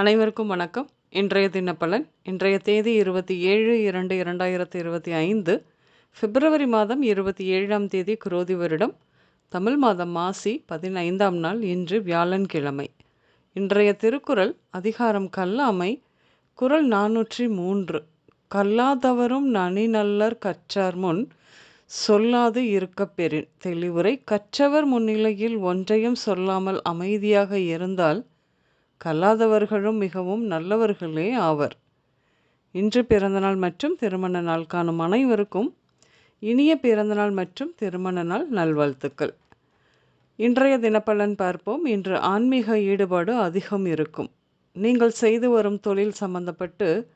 அனைவருக்கும் வணக்கம். இன்றைய தினப்பலன் இன்றைய தேதி இருபத்தி ஏழு இரண்டு இரண்டாயிரத்தி இருபத்தி ஐந்து பிப்ரவரி மாதம் இருபத்தி ஏழாம் தேதி குரோதி வருடம் தமிழ் மாதம் மாசி பதினைந்தாம் நாள் இன்று வியாழன்கிழமை. இன்றைய திருக்குறள் அதிகாரம் கல்லாமை குறள் நானூற்றி மூன்று கல்லாதவரும் நனி நல்லர் கற்றார் முன் சொல்லாது இருக்கப் பெறின். தெளிவுரை கற்றவர் முன்னிலையில் ஒன்றையும் சொல்லாமல் அமைதியாக இருந்தால் கல்லாதவர்களும் மிகவும் நல்லவர்களே ஆவர். இன்று பிறந்தநாள் மற்றும் திருமண நாள் காணும் அனைவருக்கும் இனிய பிறந்தநாள் மற்றும் திருமண நாள் நல்வாழ்த்துக்கள். இன்றைய தினப்பலன் பார்ப்போம். இன்று ஆன்மீக ஈடுபாடு அதிகம் இருக்கும். நீங்கள் செய்து வரும் தொழில் சம்பந்தப்பட்டு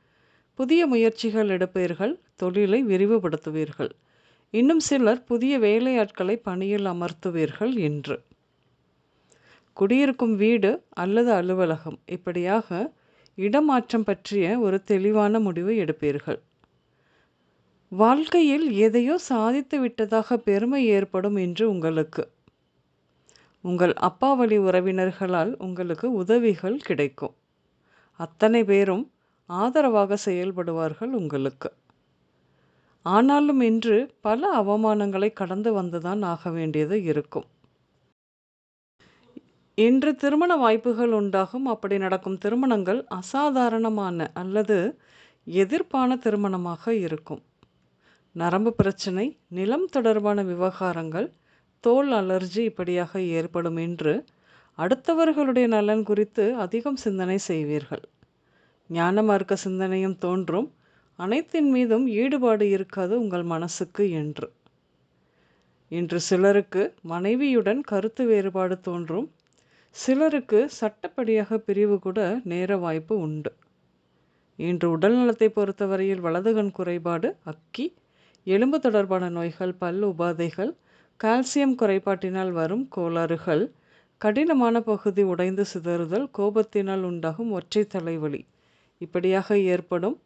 புதிய முயற்சிகள் எடுப்பீர்கள். தொழிலை விரிவுபடுத்துவீர்கள். இன்னும் சிலர் புதிய வேலையாட்களை பணியில் அமர்த்துவீர்கள் இன்று. குடியிருக்கும் வீடு அல்லது அலுவலகம். இப்படியாக இடமாற்றம் பற்றிய ஒரு தெளிவான முடிவை எடுப்பீர்கள். வாழ்க்கையில் எதையோ சாதித்து விட்டதாக பெருமை ஏற்படும் என்று உங்களுக்கு. உங்கள் அப்பா வழி உறவினர்களால் உங்களுக்கு உதவிகள் கிடைக்கும். அத்தனை பேரும் ஆதரவாக செயல்படுவார்கள் உங்களுக்கு. ஆனாலும் இன்று பல அவமானங்களை கடந்து வந்துதான் ஆக வேண்டியது இருக்கும். இன்று திருமண வாய்ப்புகள் உண்டாகும். அப்படி நடக்கும் திருமணங்கள் அசாதாரணமான அல்லது எதிர்ப்பான திருமணமாக இருக்கும். நரம்பு பிரச்சனை நிலம் தொடர்பான விவகாரங்கள் தோல் அலர்ஜி இப்படியாக ஏற்படும் என்று அடுத்தவர்களுடைய நலன் குறித்து அதிகம் சிந்தனை செய்வீர்கள். ஞான மார்க்க சிந்தனையும் தோன்றும். அனைத்தின் மீதும் ஈடுபாடு இருக்காது உங்கள் மனசுக்கு என்று. இன்று சிலருக்கு மனைவியுடன் கருத்து வேறுபாடு தோன்றும். சிலருக்கு சட்டப்படியாக பிரிவு கூட நேர வாய்ப்பு உண்டு. இன்று உடல்நலத்தை பொறுத்தவரையில் வலதுகண் குறைபாடு அக்கி எலும்பு தொடர்பான நோய்கள் பல் உபாதைகள் கால்சியம் குறைபாட்டினால் வரும் கோளாறுகள் கடினமான பகுதி உடைந்து சிதறுதல் கோபத்தினால் உண்டாகும் ஒற்றை தலைவலி இப்படியாக ஏற்படும்.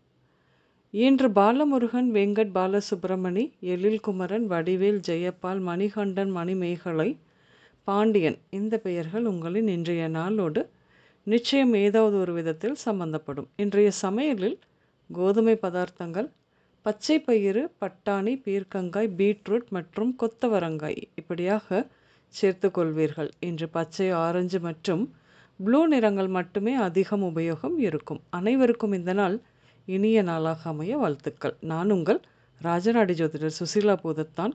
இன்று பாலமுருகன் வெங்கட் பாலசுப்பிரமணி எழில்குமரன் வடிவேல் ஜெயப்பால் மணிகண்டன் மணிமேகலை பாண்டியன் இந்த பெயர்கள் உங்களின் இன்றைய நாளோடு நிச்சயம் ஏதாவது ஒரு விதத்தில் சம்பந்தப்படும். இன்றைய சமையலில் கோதுமை பதார்த்தங்கள் பச்சை பயிறு பட்டாணி பீர்க்கங்காய் பீட்ரூட் மற்றும் கொத்தவரங்காய் இப்படியாக சேர்த்து கொள்வீர்கள். இன்று பச்சை ஆரஞ்சு மற்றும் ப்ளூ நிறங்கள் மட்டுமே அதிகம் உபயோகம் இருக்கும். அனைவருக்கும் இந்த நாள் இனிய நாளாக அமைய வாழ்த்துக்கள். நான் உங்கள் ராஜநாடி ஜோதிடர் சுசீலா பூதத்தான்.